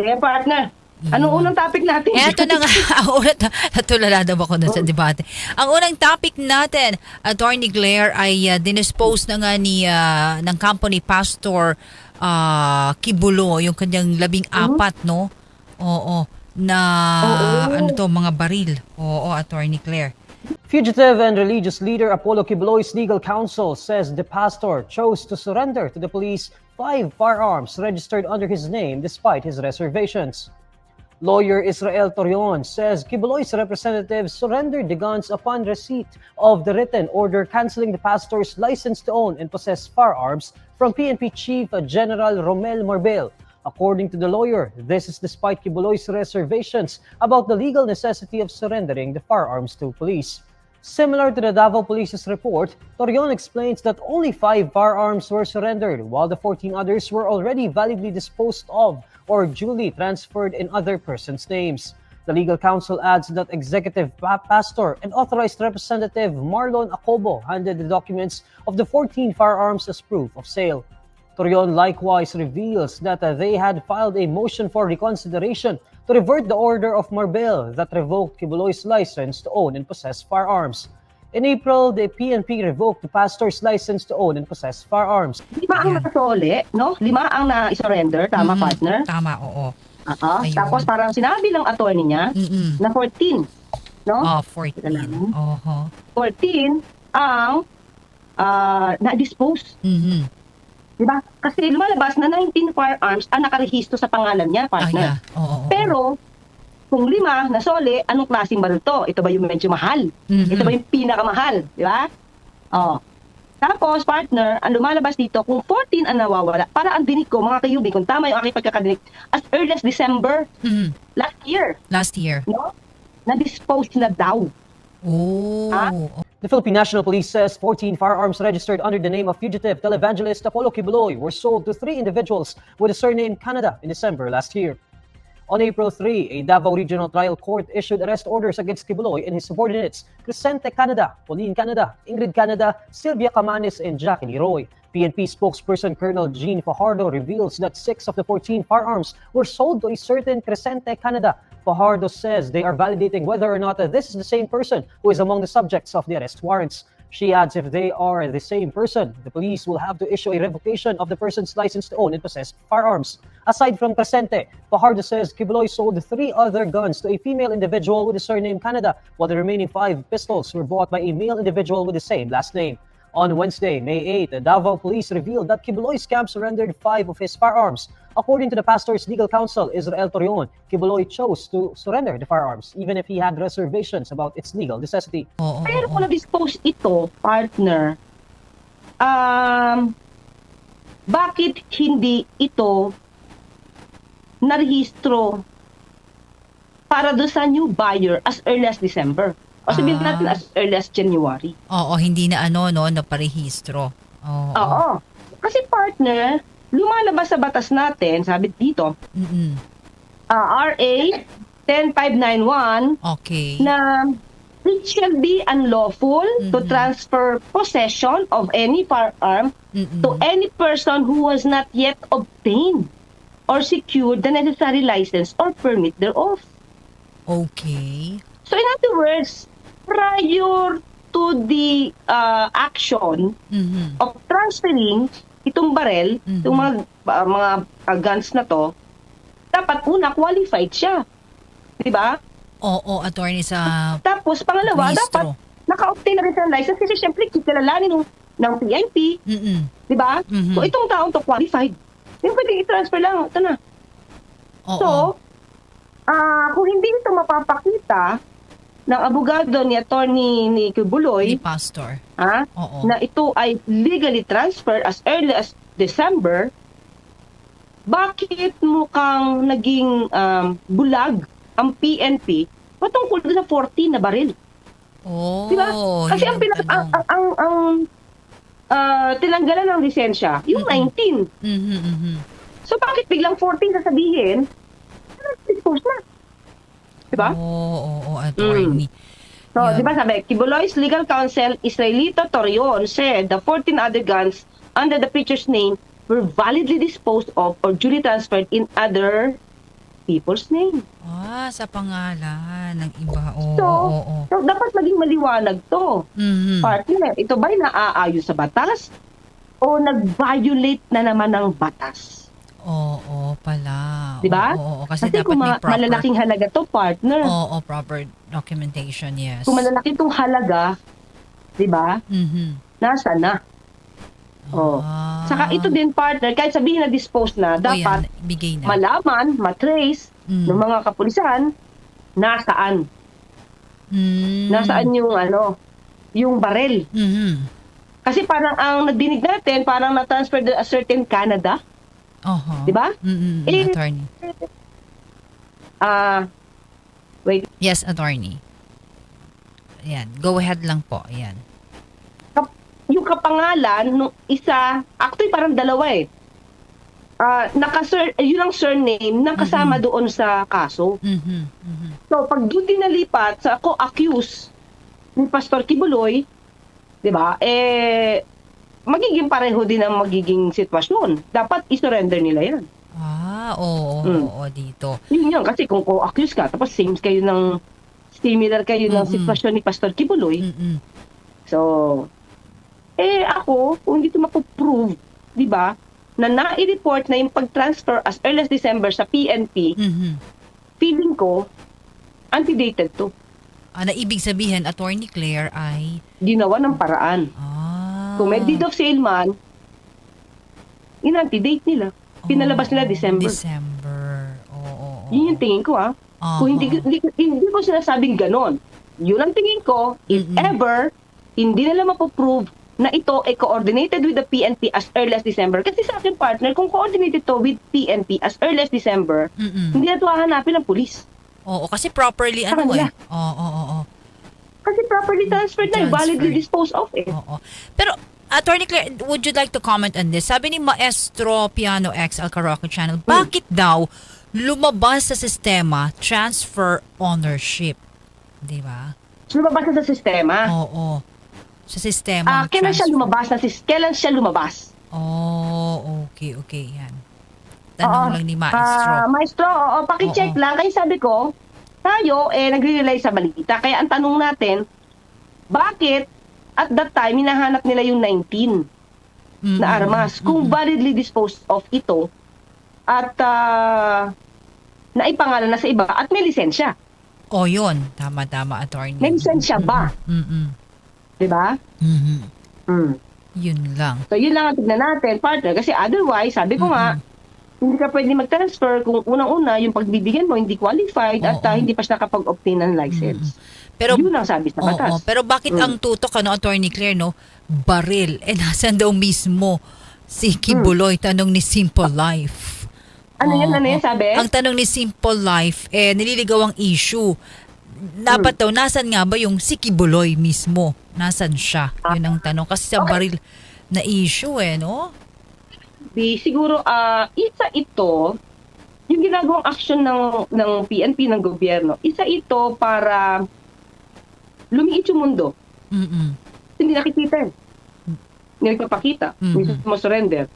Sige, partner. Anong unang topic natin? Eh, ito na nga, ang unang, natulala daw ako dun sa debate. Ang unang topic natin, Attorney Claire, ay uh, dinispose na nga ni, ah, ng company pastor ah, Kibulo, yung kanyang labing apat, no? Oo, na Oo. ano to, mga baril. Oo, Attorney Claire. Fugitive and religious leader Apollo Kibuloy's legal counsel says the pastor chose to surrender to the police five firearms registered under his name despite his reservations. Lawyer Israel Torion says Kibuloy's representatives surrendered the guns upon receipt of the written order canceling the pastor's license to own and possess firearms from PNP Chief General Romel Marbel. According to the lawyer, this is despite Kibuloy's reservations about the legal necessity of surrendering the firearms to police. Similar to the Davao Police's report, Torion explains that only five firearms were surrendered, while the 14 others were already validly disposed of or duly transferred in other persons' names. The legal counsel adds that executive pastor and authorized representative Marlon Acobo handed the documents of the 14 firearms as proof of sale. Torion likewise reveals that they had filed a motion for reconsideration to revert the order of Marbel that revoked Kibuloy's license to own and possess firearms. In April, the PNP revoked the pastor's license to own and possess firearms. Lima ang nasoli, no? Lima ang na-surrender, tama, Mhm. partner? Tama, oo. Oo. Ayun. Tapos parang sinabi ng attorney niya Mm-mm. na 14, no? Oh, 14. Oho. 14 ang ah, na-dispose. Mhm. Di ba? Kasi lumalabas na 19 firearms ang nakarehistro sa pangalan niya, Ah, partner. yeah. Oo, oo. Pero, kung lima na soli, anong klaseng baril to? Ito ba yung medyo mahal? Mhm. Ito ba yung pinakamahal? Di ba? Oh. Tapos, partner, ang lumalabas dito, kung 14 ang nawawala, para ang dinig ko, mga kayubi, kung tama yung aking pagkakadinig, as early as December Mhm. last year, Last year. no? Na-dispose na daw. Oh. Ah? The Philippine National Police says 14 firearms registered under the name of fugitive televangelist Apollo Kibuloy were sold to three individuals with the surname Canada in December last year. On April 3, a Davao Regional Trial Court issued arrest orders against Kibuloy and his subordinates, Crescente Canada, Pauline Canada, Ingrid Canada, Sylvia Camanes, and Jackie Leroy. PNP spokesperson Colonel Jean Fajardo reveals that six of the 14 firearms were sold to a certain Crescente Canada. Fajardo says they are validating whether or not this is the same person who is among the subjects of the arrest warrants. She adds if they are the same person, the police will have to issue a revocation of the person's license to own and possess firearms. Aside from Crescente, Fajardo says Kibuloy sold three other guns to a female individual with the surname Canada, while the remaining five pistols were bought by a male individual with the same last name. On Wednesday, May 8, the Davao police revealed that Kibuloy's camp surrendered five of his firearms. According to the pastor's legal counsel, Israel Torion, Kibuloy chose to surrender the firearms even if he had reservations about its legal necessity. Pero kung na-dispose ito, partner, um, bakit hindi ito narehistro para do sa new buyer as early as December? Sabihin Ah. natin as early as January. Oo, hindi na ano, no, na parehistro. Oo. Oo. Kasi partner, lumalabas sa batas natin, sabi dito, Mm-mm. ah, RA 10591, Okay. na it shall be unlawful to Mhm. transfer possession of any firearm Mm-mm. to any person who has not yet obtained or secured the necessary license or permit thereof. Okay. So in other words, prior to the uh, action Mhm. of transferring itong barel, Mhm. itong mga, uh, mga uh, guns na to, dapat una qualified siya. Di ba? Oo, attorney sa Tapos pangalawa, dapat registro. naka-obtain na rin siya ng license kasi syempre kikilalanin ng, ng PNP, Mm-mm. di ba? Mhm. So itong taong to qualified. Yung pwede i-transfer lang, ito na. Oo. So, ah kung hindi ito mapapakita ng abogado ni attorney ni ni Kibuloy, pastor. ha, Oo. na ito ay legally transferred as early as December, bakit mukhang naging um, bulag ang PNP patungkol sa 14 na baril? Oh, Di ba? Kasi ang, pinag- ang, ang, ang, ang ah, tinanggalan ng lisensya, yung Mhm. 19. Mhm, mhm. So bakit biglang 14 sasabihin? Dispose na. Di ba? Oo, oo, attorney. So, Yun. di ba sabi, Kibuloy's legal counsel, Israelito Torion, said the 14 other guns under the preacher's name were validly disposed of or duly transferred in other people's name. Ah, sa pangalan ng iba. Oo, So, oo, oo. So, dapat maging maliwanag to. Mhm. Partner, ito ba'y naaayon sa batas o nag-violate na naman ng batas? Oo, pala. Di ba? Oo, oo, kasi, Kasi dapat kung may ma- proper. malalaking halaga to, partner. Oo, proper documentation, yes. Kung malalaki itong halaga, di ba, Mhm. nasa na. Oh. Ah. Saka ito din, partner, kahit sabihin na dispose na, O dapat yan, bigay na. malaman, matrace Mm. ng mga kapulisan nasaan. Mm. Nasaan yung ano, yung barel. Mhm. Kasi parang ang nagdinig natin, parang na-transfer to a certain Canada. Oho. Di ba? Mhm, Eh, attorney. Ah, wait, Yes, attorney. Yan. Go ahead lang po. Yan. kap- yung kapangalan nung isa, actually parang dalawa eh. Ah, naka-sur, yun ang surname na kasama doon sa kaso. Mhm. Mhm. So, pag doon dinalipat sa co-accused ni Pastor Kibuloy, di ba, eh, magiging pareho din ang magiging sitwasyon. Dapat isurrender nila yan. Ah, oo, Mm. oo, dito. Yun yan, kasi kung co-accused ka, tapos same kayo ng, similar kayo ng Mm-mm. sitwasyon ni Pastor Kibuloy, Mhm. so, eh ako, kung hindi ito mapuprove, di ba, na nai-report na yung pag-transfer as early as December sa PNP, Mhm. feeling ko, antedated to. Ah, na ibig sabihin, Attorney Claire ay... Ginawa ng paraan. Ah. Kung may deed of sale man, in-antedate nila. Pinalabas nila Oo, December. December. Oo, oo, oo. Yun yung tingin ko ah. Oo. Kung hindi, hindi, hindi ko sinasabing ganon. Yun ang tingin ko, if Mm-mm. ever, hindi nila mapoprove na ito ay coordinated with the PNP as early as December. Kasi sa akin partner, kung coordinated to with PNP as early as December, Mm-mm. hindi na ito hahanapin ng pulis. Oo, kasi properly ano eh. Oo, oo, oo. Kasi properly transferred na, eh, validly disposed of eh. Oo. Pero, Attorney Claire, would you like to comment on this? Sabi ni Maestro Piano X Alcaroque Channel, bakit daw lumabas sa sistema transfer ownership? Di ba? Lumabas na sa sistema. Oo. Sa sistema. Ah, kailan siya lumabas na sis- Kailan siya lumabas? Oh, okay, okay. Yan. Tanong Oo. lang ni Maestro. Ah, maestro, oo, pakicheck Oo. lang. Kasi sabi ko, tayo, eh, nagre-rely sa balita. Kaya ang tanong natin, bakit at that time, hinahanap nila yung 19 Mm-mm. na armas? Kung validly disposed of ito, at ah, naipangalan na sa iba, at may lisensya. Oh, yun. Tama, tama, Attorney. May lisensya ba? Mm-mm. Di ba? Mhm. Mm. Yun lang. So, yun lang ang tignan natin, partner. Kasi otherwise, sabi ko nga, hindi ka pwede mag-transfer kung unang-una, yung pagbibigyan mo hindi qualified at Oo. ah, hindi pa siya nakapag-obtain ng license. Pero yun ang sabi sa Oo, batas. pero bakit Mm. ang tutok ano Attorney Claire no? Baril. Eh nasan daw mismo si Kibuloy tanong ni Simple Life. Ano yan, ano Oo. yan sabi? Ang tanong ni Simple Life eh nililigaw ang issue. Dapat Hmm. daw nasan nga ba yung si Kibuloy mismo? Nasan siya? Yun ang tanong kasi sa Okay. baril na issue eh no? Di, siguro, ah isa ito, yung ginagawang action ng, ng PNP, ng gobyerno, isa ito para lumiit yung mundo. Mm. Hindi nakikita eh. Hindi nagpapakita. Hindi mo surrender.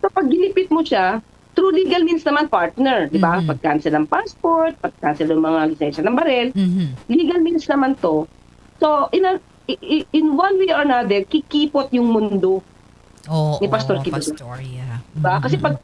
So, pag ginipit mo siya, through legal means naman partner, di ba? Mhm. Pag-cancel ng passport, pag-cancel ng mga lisensya ng barel, Mhm. legal means naman to. So, in, a, in one way or another, kikipot yung mundo. Oo, Ni Pastor oo, Kibuloy. Pastor, yeah. Diba? Kasi Mhm. pag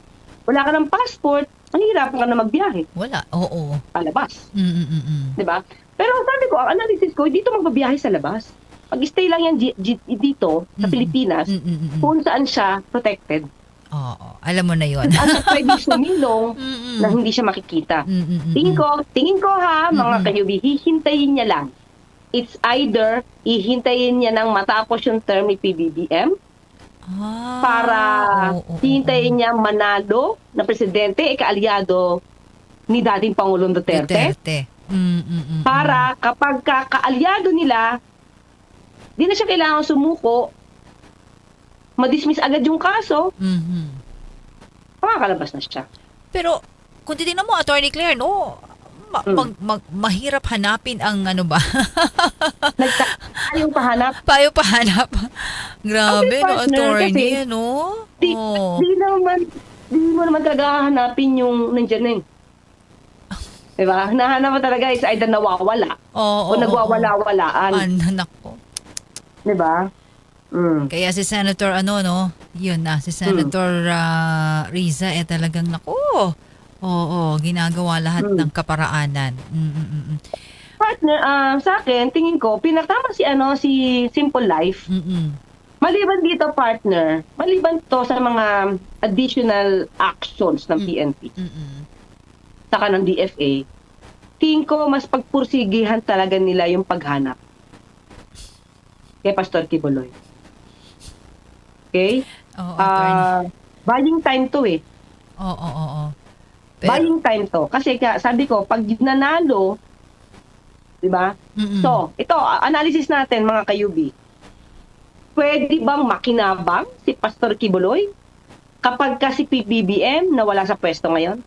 wala ka ng passport, mahirapan ka na magbiyahe, wala. Oo. palabas. Mm-mm-mm. Di ba? Pero sabi ko, ang analysis ko, dito magbabiyahe sa labas. Pag-stay lang yan di- di- dito, sa Mhm. Pilipinas, Mm-mm-mm. kung saan siya protected. Oo. Alam mo na yun. At pwedeng sumilong Mm-mm. na hindi siya makikita. Mm-mm-mm. Tingin ko, tingin ko ha, mga Mm-mm. kayubi, hihintayin niya lang. It's either ihintayin niya nang matapos yung term ni PBBM Ah, para oo, hihintayin niya manalo na presidente, e kaalyado ni dating Pangulong. Duterte. Duterte. Mm, mm, mm, Para kapag ka, kaalyado nila, di na siya kailangan sumuko, madismiss agad yung kaso, mm. Mhm. makakalabas na siya. Pero kung titignan mo, Attorney Claire, no, ma- Mm. mag- mag- mahirap hanapin ang ano ba? Nagta- ayaw pahanap. Payo pa hanap. Grabe, no, attorney, kasi no? Di, Oo. di naman, di mo naman talaga hahanapin yung nandyan na eh. Diba? Hinahanap mo talaga is either nawawala Oo. o nagwawala-walaan. Ano, nako. Diba? Mm. Kaya si Senator ano no, yun na, si Senator ah, Riza eh talagang nako. Oo, ginagawa lahat Hmm. ng kaparaanan. Mm, mm, mm, mm. Partner, ah, sa akin, tingin ko, pinakama si, ano, si Simple Life. Mm, mm. Maliban dito, partner, maliban to sa mga additional actions ng Mm. PNP, Mm, mm. saka ng DFA, tingin ko mas pagpursigihan talaga nila yung paghanap kay Pastor Kibuloy. Okay? Oo, attorney. Ah, buying time to eh. Oo, oo, oo. Pero, buying time to. Kasi ka, sabi ko, pag nanalo, di ba? So, ito, analysis natin mga kayubi. Pwede bang makinabang si Pastor Kibuloy kapag kasi PBBM na wala sa pwesto ngayon?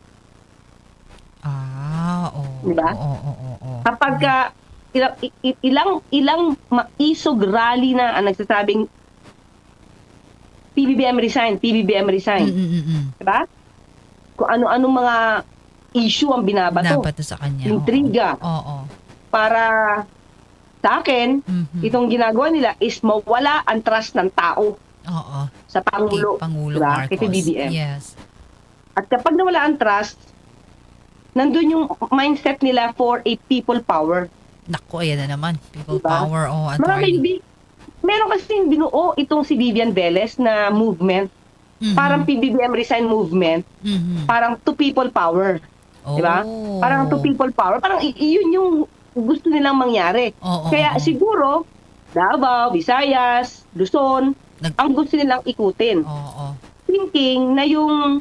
Ah, oo. Diba? Oo, oo, oo, oo. Kapag ka, ilang, ilang, ilang maisog rally na ang nagsasabing PBBM resign, PBBM resign. mm, mm, mm. Diba? Kung ano-ano mga issue ang binabato. Dapat to sa kanya. oo. Intriga. Oo. Para sa akin, Mhm. itong ginagawa nila is mawala ang trust ng tao Oo. sa Pangulo. Kay Pangulo diba? Marcos. Kay PBBM. Yes. At kapag nawala ang trust, nandun yung mindset nila for a people power. Nako, ayan na naman. People Diba? power. Oh, Mga attorney. kaibi- meron kasi binuo itong si Vivian Velez na movement. Mhm. Parang PBBM resign movement. Mhm. Parang to people power. Diba? Oh. Parang to people power. Parang i- yun yung gusto nilang mangyari. Oo, Kaya oo. siguro, Davao, Visayas, Luzon, Nag- ang gusto nilang ikutin. Oo. thinking na yung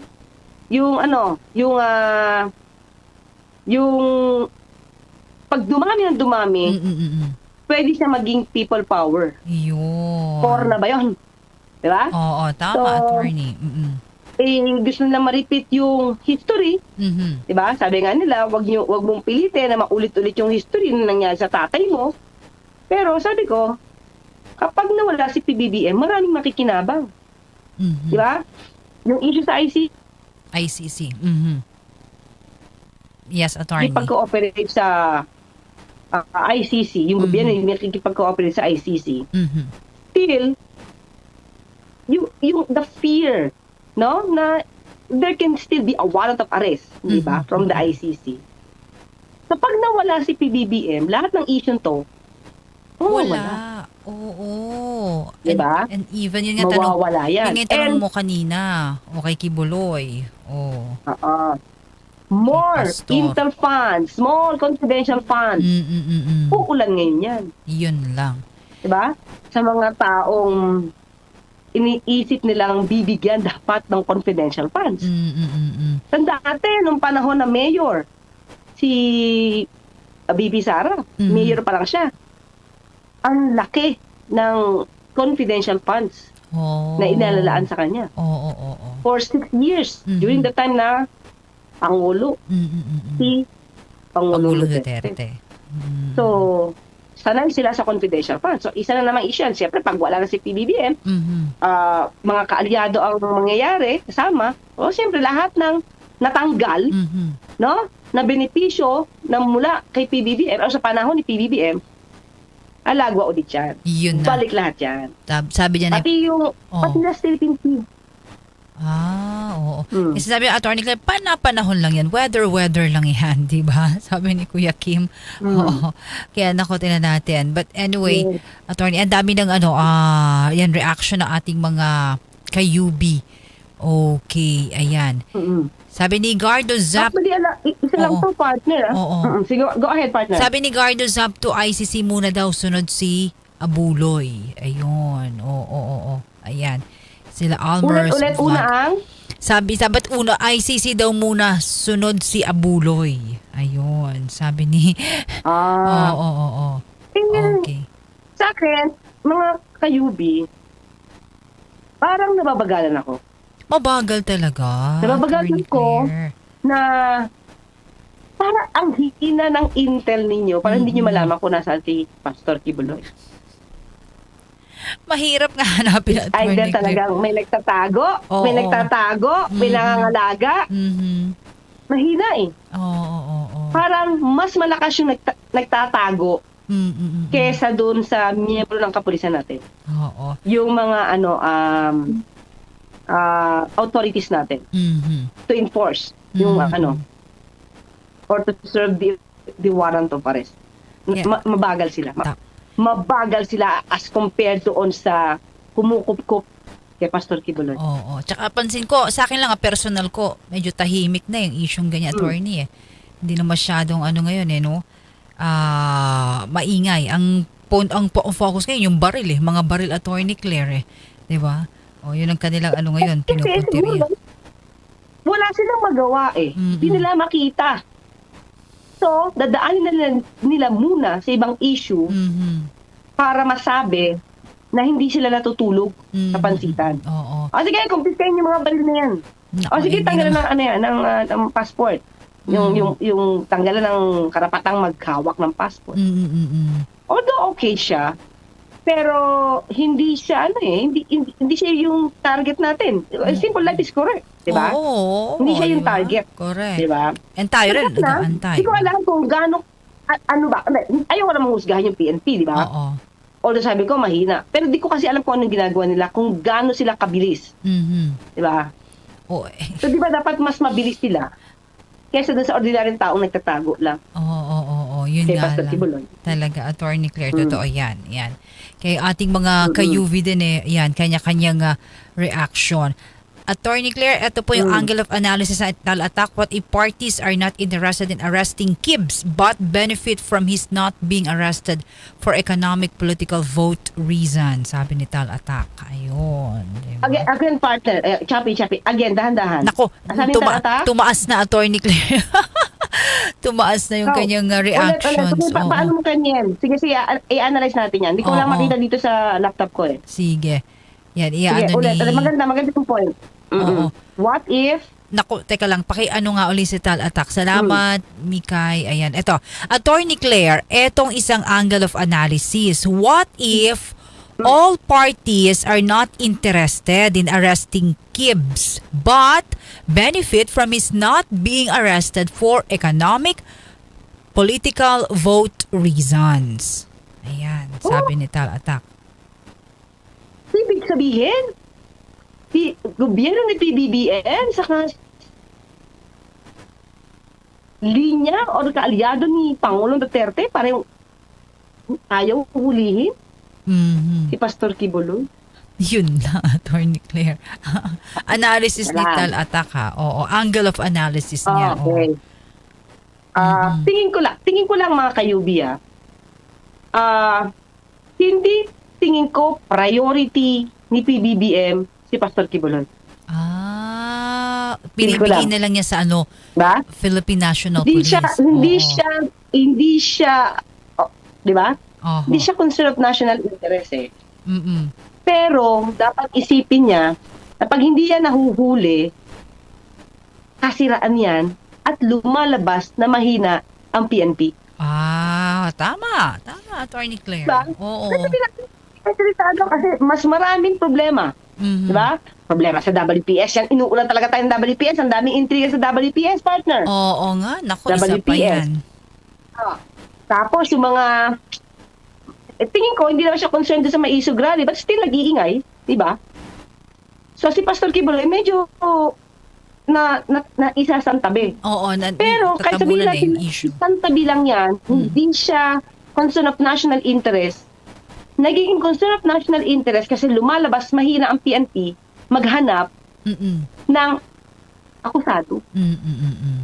yung ano, yung ah yung pag dumami ng dumami, Mm, mm, mm, mm. pwede siya maging people power. Yun. Core na ba 'yon? 'Di ba? Oo, tama, So, attorney. Mm-mm. Eh gusto nila ma-repeat yung history, Mhm. 'di ba? Sabi nga nila, wag niyo wag mong pilitin na maulit-ulit yung history na nangyari sa tatay mo. Pero sabi ko, kapag nawala si PBBM, maraming makikinabang, Mhm. 'di ba? Yung issue sa IC, ICC. Mhm. Yes, attorney. May pag-cooperate sa ah, ICC, yung Mhm. gobyerno yung nakikipag-cooperate sa ICC, Mhm. still, yung, yung the fear, no, na there can still be a warrant of arrest, di ba, Mhm. from the ICC. Kapag nawala si PBBM, lahat ng issue to, mawawala. Wala. Oo. Diba? And, and even yun nga tanong, yan. yun yung tanong And, mo kanina. O kay Kibuloy. Oh. Oo. more intel funds, small confidential funds, Mm, mm, mm, mm. uulan ngayon yan. Yun lang. Diba? Sa mga taong iniisip nilang bibigyan dapat ng confidential funds. Mm, mm, mm, mm. Tanda dati, nung panahon na mayor, si uh, Bibi Sara, Mhm. mayor pa lang siya, ang laki ng confidential funds Oh. na inalalaan sa kanya. Oo, oo, oo. For six years, Mhm. during the time na Pangulo, Mm, mm, mm, mm. si Pangulo, Pangulo Duterte. Duterte. Mm. So, sanay sila sa confidential funds. So, isa na namang issue yan. Siyempre, pag wala na si PBBM, Mhm. ah, mga kaalyado ang mangyayari kasama, o siyempre lahat ng natanggal, Mhm. no, na benepisyo na mula kay PBBM o sa panahon ni PBBM, alagwa ulit yan. Yun na. Balik lahat yan. Sab- Sabi niya na, Pati yung, Oh. pati na Philippine Sea. Ah, oo. Hmm. Kasi sabi ng attorney Claire, pana-panahon lang yan. Weather-weather lang yan, di ba? Sabi ni Kuya Kim. Hmm. Oo. Kaya nakotin na natin. But anyway, Yes. attorney, ang dami ng ano, ah, yan, reaction ng ating mga kayubi. Okay, ayan. Mm-mm. Sabi ni Gardo Zap, Actually, ala, isa lang Oo. to partner. Ah. Oo. Sige, go ahead partner. sabi ni Gardo Zap to ICC muna daw, sunod si Abuloy. Ayun. Oo, oo, oo. Ayan. Sila Almers. ulit, ulit, Vlad. una ang, Sabi, sabat una, ICC daw muna, sunod si Abuloy. Ayun, sabi ni... Ah, oo, oo, oo. Okay. sa akin, mga kayubi, parang nababagalan ako. Mabagal talaga. Nababagalan ko. Na para ang hina ng intel ninyo, para hindi nyo malaman kung nasaan si Pastor Kibuloy. Mahirap nga hanapin at Either talagang may nagtatago, Oo. may nagtatago, may Mhm. nangangalaga. Mhm. Mahina eh. Oo, oo, oo, parang mas malakas yung nagta- nagtatago Mm, mm, mm, mm. kesa doon sa miyembro ng kapulisan natin. Oo. Yung mga ano um ah, authorities natin Mhm. to enforce yung Mm. ano or to serve the the warrant of arrest. Yeah. Ma- mabagal sila. Ma- Ta- mabagal sila as compared doon sa kumukup-kup kay Pastor Kibuloy. Oo. Tsaka pansin ko, sa akin lang, ah, personal ko, medyo tahimik na yung isyong ganyan, Hmm. attorney eh. Hindi na masyadong ano ngayon eh, no? Ah, maingay. Ang, ang, ang focus ngayon, yung baril eh. Mga baril attorney Claire eh. 'Di ba? O, yun ang kanilang ano ngayon, pinupunteriya. wala silang magawa eh. Mm-mm. Hindi nila makita. So, dadaanin nila, nila muna sa ibang issue Mhm. para masabi na hindi sila natutulog sa Mhm. pansitan. Oo. O sige, kumpiskahin yung mga baril na yan. Naku, O sige, tanggalan ng ano yan, ng, ah, ng passport. Yung, Mm. yung, yung tanggalan ng karapatang maghawak ng passport. Mm, mm, mm, mm. Although okay siya, pero hindi siya ano eh, hindi, hindi, hindi siya yung target natin. Simple life is correct, di ba? Oo. Hindi siya yung di ba? target. Correct. Di ba? And tayo rin, na, antay. Hindi ko alam kung gaano, ano ba, ayaw ko na mahusgahan yung PNP, di ba? Oo. Although sabi ko, mahina. Pero di ko kasi alam kung anong ginagawa nila, kung gaano sila kabilis, Mhm. di ba? Oo. eh. So di ba dapat mas mabilis sila kaysa dun sa ordinaryong taong nagtatago lang Oo, oo, oo, oo. Yun kay nga Pastor lang. Kibuloy. Talaga, Attorney Claire, Mm. totoo yan. Yan. Kay ating mga ka-UV din eh, yan, kanya-kanyang ah, reaction. Attorney Claire, ito po yung Mm. angle of analysis ng Tal Attack. What if parties are not interested in arresting Gibbs but benefit from his not being arrested for economic political vote reason? Sabi ni Tal Attack. Ayun. diba? Again, again partner, eh, chapi, chapi. Again, dahan-dahan. Nako, tuma- tumaas na Attorney Claire. tumaas na yung Oh, kanyang uh, Ulit, reactions. ulit. Pa- Oo. paano mo kanyan? Sige, sige, i-analyze natin yan. Hindi ko lang Oo. makita dito sa laptop ko eh. Sige. Yan, Sige, iya-ano ulit. ni... ulit. Maganda, maganda yung point. Mm-mm. Oo. What if Naku, teka lang, paki-ano nga uli si Tal Attack. Salamat, Hmm. Mikay. Ayan, eto. Attorney Claire, etong isang angle of analysis. What if all parties are not interested in arresting Gibbs but benefit from his not being arrested for economic, political vote reasons? Ayan, sabi ni Tal Attack. ibig sabihin, P- gobyerno ni PBBM saka linya o kaalyado ni Pangulong Duterte parang ayaw hulihin Mhm. si Pastor Kibuloy. Yun na, Attorney Claire. analysis ni Wala. Tal Attack ha. Oo, angle of analysis niya. oo. Okay. Ah, Mhm. tingin ko lang, tingin ko lang mga kayubi ah. Ah, hindi tingin ko priority ni PBBM si Pastor Kibuloy. Ah, pinibigay na lang niya sa ano, Ba? Philippine National Hindi Police. siya hindi Oo. siya hindi siya oh, 'di ba? Oho. Hindi siya concern of national interest eh. Mm-mm. Pero dapat isipin niya na pag hindi yan nahuhuli, kasiraan yan at lumalabas na mahina ang PNP. Ah, tama. Tama, Attorney Claire. Diba? Oo. Kasi pinagkakasalitado kasi mas maraming problema. Mhm. Di ba? Problema sa WPS. Yan, inuulan talaga tayo ng WPS. Ang daming intriga sa WPS, partner. Oo nga. Naku, isa pa WPS. yan. Ah. Tapos yung mga eh, tingin ko hindi naman siya concerned sa may issue rally but still nag-iingay, di ba? So si Pastor Kibuloy medyo na, na, na isa sa tabi. Oo, na, Pero kahit sabihin natin isang tabi lang yan, hindi siya concern of national interest. Nagiging concern of national interest kasi lumalabas mahina ang PNP maghanap Mm-mm. ng akusado. Mm-mm-mm.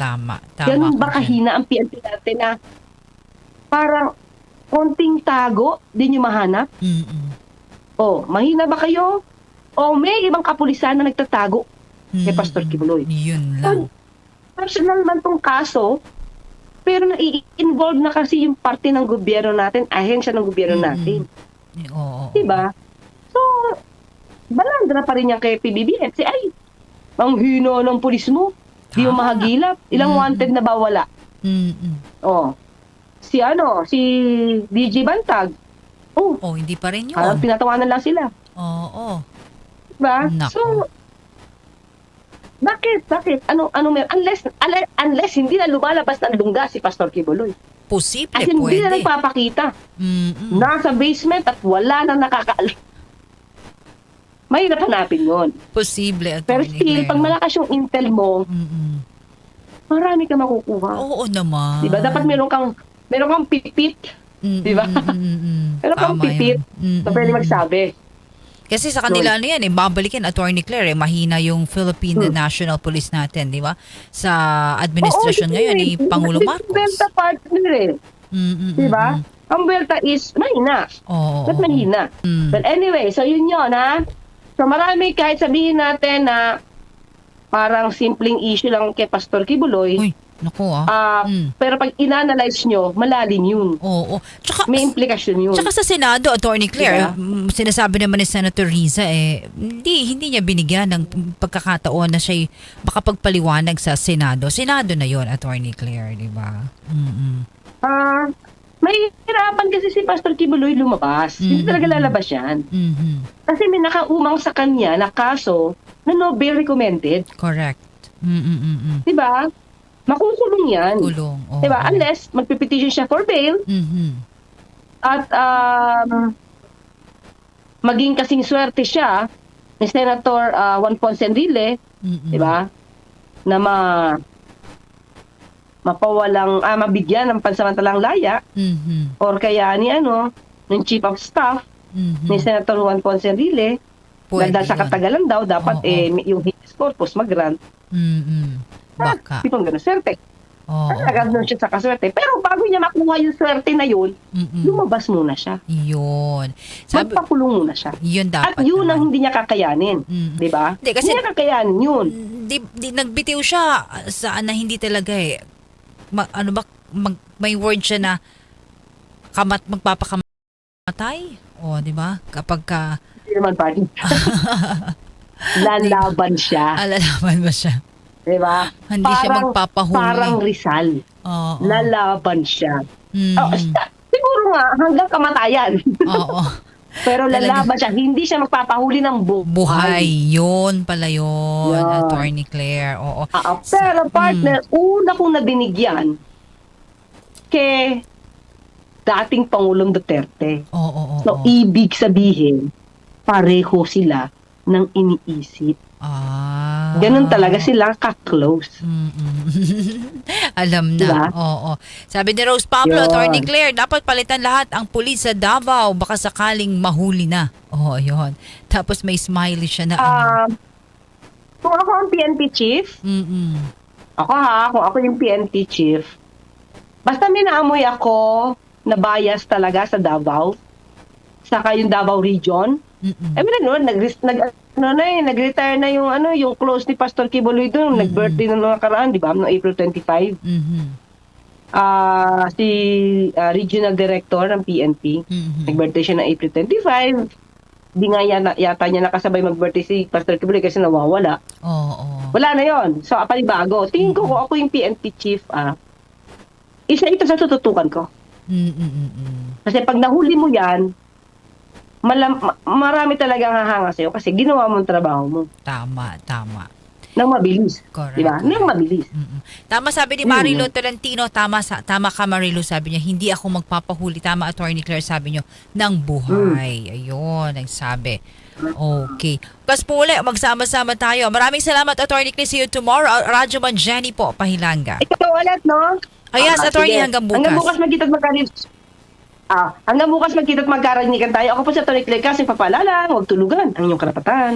Tama, tama. Ganun ba kahina ang PNP natin na parang konting tago din yung mahanap? Mm-mm. O, mahina ba kayo? O may ibang kapulisan na nagtatago kay Mm-mm. Pastor Kibuloy? Yun lang. Personal man tong kaso, pero nai-involve na kasi yung parte ng gobyerno natin, ahensya ng gobyerno Mm-mm. natin. Oo. Diba? So, balandra pa rin yan kay PBBM. Si ay, ang hino ng pulis mo. Di mo Tama. mahagilap. Ilang Mm. wanted na ba wala? Mm-mm. Oh. Si ano, si DJ Bantag. Oh, Oh, hindi pa rin yun. parang pinatawanan lang sila. Oo. Diba? Nako. So, Bakit? Bakit? Ano ano mer unless, unless unless hindi na lumalabas ng lungga si Pastor Kibuloy. Posible, As in, hindi na pwede. nagpapakita. Mm-mm. Nasa basement at wala na nakakaalam. Mahirap hanapin yun. Posible, Pero Attorney still, pag malakas yung intel mo, Mm-mm. marami ka makukuha. Oo naman. Diba? Dapat meron kang, meron kang pipit. Mm-mm, diba? mm-mm. Meron kang Tama pipit yun. na pwede Mm-mm. magsabi. Kasi sa kanila ano yan, eh, babalikin, Attorney Claire, eh, mahina yung Philippine Hmm. National Police natin, di ba? Sa administration Oo, ngayon ni hindi. Pangulo Marcos. Delta partner eh. Mm-mm, Diba? mm-mm. Ang Delta is mahina. Oo. Ba't mahina? Mm. But anyway, so yun yun ha. So marami kahit sabihin natin na parang simpleng issue lang kay Pastor Kibuloy. Uy, naku ah. ah, Mm. Pero pag inanalyze nyo, malalim yun. Oo. Tsaka, May implikasyon yun. Tsaka sa Senado, Attorney Claire, Diba? mm, sinasabi naman ni Senator Riza, eh, hindi, hindi niya binigyan ng pagkakataon na siya makapagpaliwanag sa Senado. Senado na yon Attorney Claire, di ba? Mm-mm. Ah, may hirapan kasi si Pastor Kibuloy lumabas. Hindi Mhm. talaga lalabas yan. Mhm. Kasi may nakaumang sa kanya na kaso na no bail recommended. Correct. Mm-mm-mm. Di ba? Makukulong yan. Kulong. Oo. Di ba? Unless magpipetition siya for bail Mhm. at um, maging kasing swerte siya ni Senator uh, Juan Ponce Enrile, Mm-mm. di ba? Na ma mapawalang ah, mabigyan ng pansamantalang laya Mhm. or kaya ni ano ng chief of staff Mhm. ni Senator Juan Ponce Enrile Pwede na dahil sa katagalan daw dapat Oo. eh yung habeas corpus mag-grant Mm-mm. Baka. di pang ganun swerte. Oo. talaga ganun siya sa kaswerte. Pero bago niya makuha yung swerte na yun Mm-mm. lumabas muna siya. Yun. Sabi, magpakulong muna siya. Yun dapat at yun ang hindi niya kakayanin Mm. di ba? Hindi, kasi- hindi niya kakayanin yun. Di, di nagbitiw siya sa na hindi talaga eh. Ma, ano ba mag, may word siya na kamat magpapakamatay. O di ba? Kapag ka hindi naman pati lalaban siya. Alalaman mo siya di ba? Hindi siya Parang- magpapahuli. parang Rizal. Oo. Lalaban siya. Mhm. oh, siguro nga hanggang kamatayan. Oo. Pero lalaban siya. Hindi siya magpapahuli ng bu- buhay. Yun pala yun Yeah. attorney Claire. Oo. Ah, pero partner, una kong nadinig yan kay dating Pangulong Duterte. oo oo So, oo. ibig sabihin, pareho sila ng iniisip. ah Ganun talaga sila ka-close. Alam na. Diba? Oo. Sabi ni Rose Pablo, Yun. Attorney Claire, dapat palitan lahat ang pulis sa Davao baka sakaling mahuli na. Oo, yun. Tapos may smiley siya na ano. Ah, kung ako ang PNP chief, Mm-mm. ako ha, kung ako yung PNP chief, basta may naamoy ako na bias talaga sa Davao, saka yung Davao region, Mm-mm. I mean, ano, nag, nag, ano na eh, nag-retire na yung, ano, yung close ni Pastor Kibuloy doon. Nag-birthday na mga karaan, di ba? No, April 25. Mhm. Ah, si ah, Regional Director ng PNP. Mhm. Nag-birthday siya ng April 25. Di nga yata, yata niya nakasabay mag-birthday si Pastor Kibuloy kasi nawawala. Oo. Wala na yon So, apanibago. Tingin ko kung ako yung PNP chief, ah, isa ito sa tututukan ko. Mm-mm-mm. Kasi pag nahuli mo yan, malam, ma- marami talagang hahanga sa'yo kasi ginawa mo ang trabaho mo. Tama, tama. Nang mabilis. Correct. Di ba? Nang mabilis. Mm-mm. Tama sabi ni Mm. Marilo Tolentino, tama sa tama ka Marilo sabi niya, hindi ako magpapahuli. Tama Attorney Claire sabi niyo, ng buhay. Ayun, ang sabi. Okay. Kas po uli, magsama-sama tayo. Maraming salamat Attorney Claire. See you tomorrow. Radyo Man Jenny po, Pahilanga. Ikaw ulit, no? Ah, yes, Ah, attorney, sige. hanggang bukas. Hanggang bukas magkita at magkarin. Ah, hanggang bukas magkita at magkaranigan tayo. Ako po sa Tony Clay kasi papalala, huwag tulugan ang inyong karapatan.